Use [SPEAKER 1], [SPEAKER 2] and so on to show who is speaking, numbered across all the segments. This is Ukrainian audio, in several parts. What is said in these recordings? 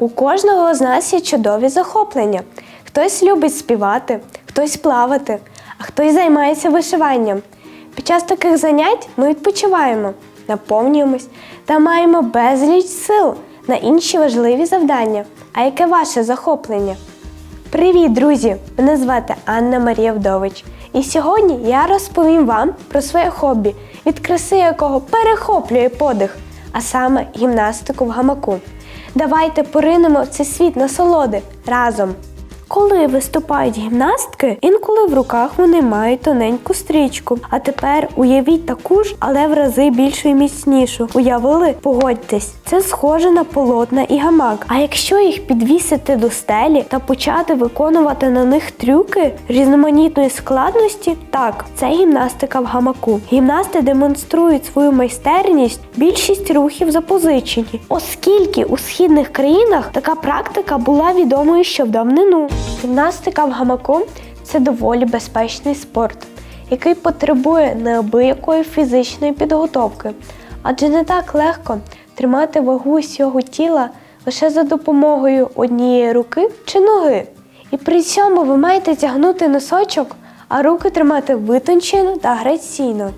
[SPEAKER 1] У кожного з нас є чудові захоплення. Хтось любить співати, хтось плавати, а хтось займається вишиванням. Під час таких занять ми відпочиваємо, наповнюємось та маємо безліч сил на інші важливі завдання. А яке ваше захоплення? Привіт, друзі! Мене звати Анна Марія Вдович. І сьогодні я розповім вам про своє хобі, від краси якого перехоплює подих, а саме гімнастику в гамаку. Давайте поринемо в цей світ насолоди разом. Коли виступають гімнастки, інколи в руках вони мають тоненьку стрічку. А тепер уявіть таку ж, але в рази більшу і міцнішу. Уявили? Погодьтесь, це схоже на полотна і гамак. А якщо їх підвісити до стелі та почати виконувати на них трюки різноманітної складності, так, це гімнастика в гамаку. Гімнасти демонструють свою майстерність, більшість рухів запозичені, оскільки у східних країнах така практика була відомою ще в давнину. Гімнастика в гамаку це доволі безпечний спорт, який потребує неабиякої фізичної підготовки, адже не так легко тримати вагу всього тіла лише за допомогою однієї руки чи ноги. І при цьому ви маєте тягнути носочок, а руки тримати витончено та граційно.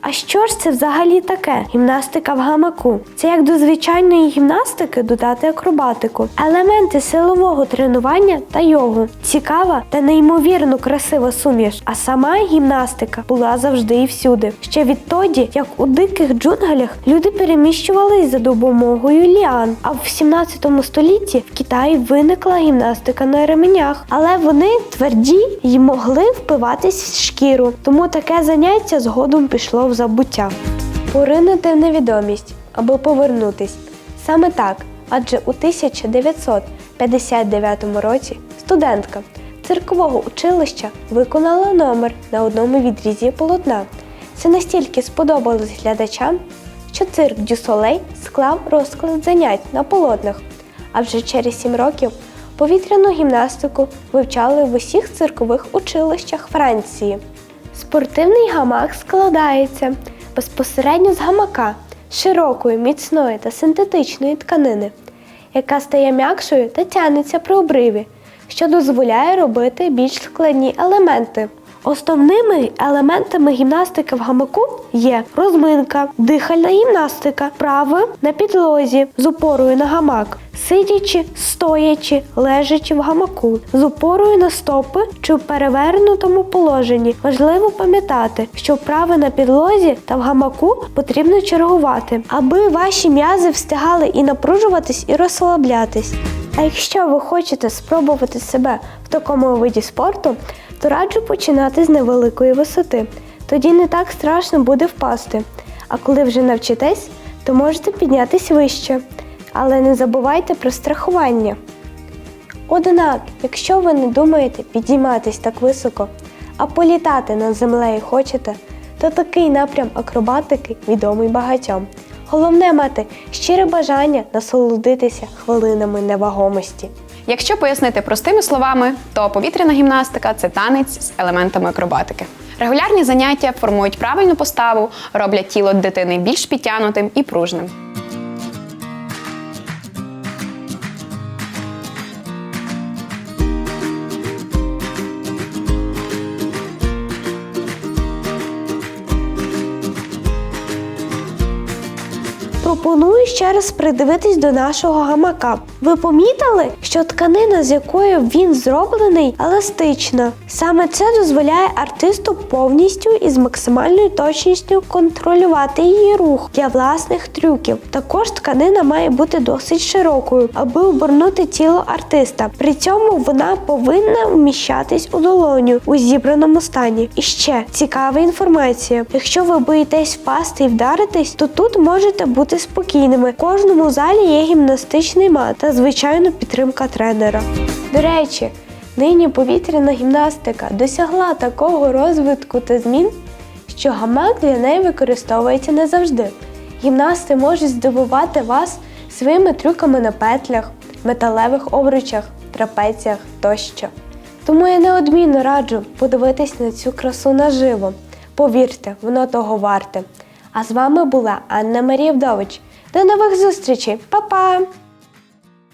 [SPEAKER 1] А що ж це взагалі таке? Гімнастика в гамаку. Це як до звичайної гімнастики додати акробатику, елементи силового тренування та йогу. Цікава та неймовірно красива суміш. А сама гімнастика була завжди і всюди. Ще відтоді, як у диких джунглях люди переміщувались за допомогою ліан. А в 17 столітті в Китаї виникла гімнастика на ременях, але вони тверді й могли впиватись в шкіру. Тому таке заняття згодом пішло в забуття. Поринути в невідомість або повернутись. Саме так, адже у 1959 році студентка циркового училища виконала номер на одному відрізі полотна. Це настільки сподобалось глядачам, що цирк Дюсолей склав розклад занять на полотнах. А вже через сім років повітряну гімнастику вивчали в усіх циркових училищах Франції. Спортивний гамак складається безпосередньо з гамака, широкої, міцної та синтетичної тканини, яка стає м'якшою та тягнеться при обриві, що дозволяє робити більш складні елементи. Основними елементами гімнастики в гамаку є розминка, дихальна гімнастика, вправи на підлозі з опорою на гамак, сидячи, стоячи, лежачи в гамаку, з опорою на стопи чи в перевернутому положенні. Важливо пам'ятати, що вправи на підлозі та в гамаку потрібно чергувати, аби ваші м'язи встигали і напружуватись, і розслаблятись. А якщо ви хочете спробувати себе в такому виді спорту, то раджу починати з невеликої висоти. Тоді не так страшно буде впасти. А коли вже навчитесь, то можете піднятись вище. Але не забувайте про страхування. Однак, якщо ви не думаєте підійматись так високо, а політати над землею хочете, то такий напрям акробатики відомий багатьом. Головне мати щире бажання насолодитися хвилинами невагомості.
[SPEAKER 2] Якщо пояснити простими словами, то повітряна гімнастика це танець з елементами акробатики. Регулярні заняття формують правильну поставу, роблять тіло дитини більш підтягнутим і пружним.
[SPEAKER 1] Пропоную ще раз придивитись до нашого гамака. Ви помітили, що тканина, з якою він зроблений, еластична. Саме це дозволяє артисту повністю і з максимальною точністю контролювати її рух для власних трюків. Також тканина має бути досить широкою, аби обернути тіло артиста. При цьому вона повинна вміщатись у долоню у зібраному стані. І ще цікава інформація: якщо ви боїтесь впасти і вдаритись, то тут можете бути спокійними. В кожному залі є гімнастичний мат та звичайно підтримка тренера. До речі, нині повітряна гімнастика досягла такого розвитку та змін, що гамак для неї використовується не завжди. Гімнасти можуть здивувати вас своїми трюками на петлях, металевих обручах, трапеціях тощо. Тому я неодмінно раджу подивитись на цю красу наживо. Повірте, воно того варте. А з вами була Анна Марія Вдович. До нових зустрічей, Па-па!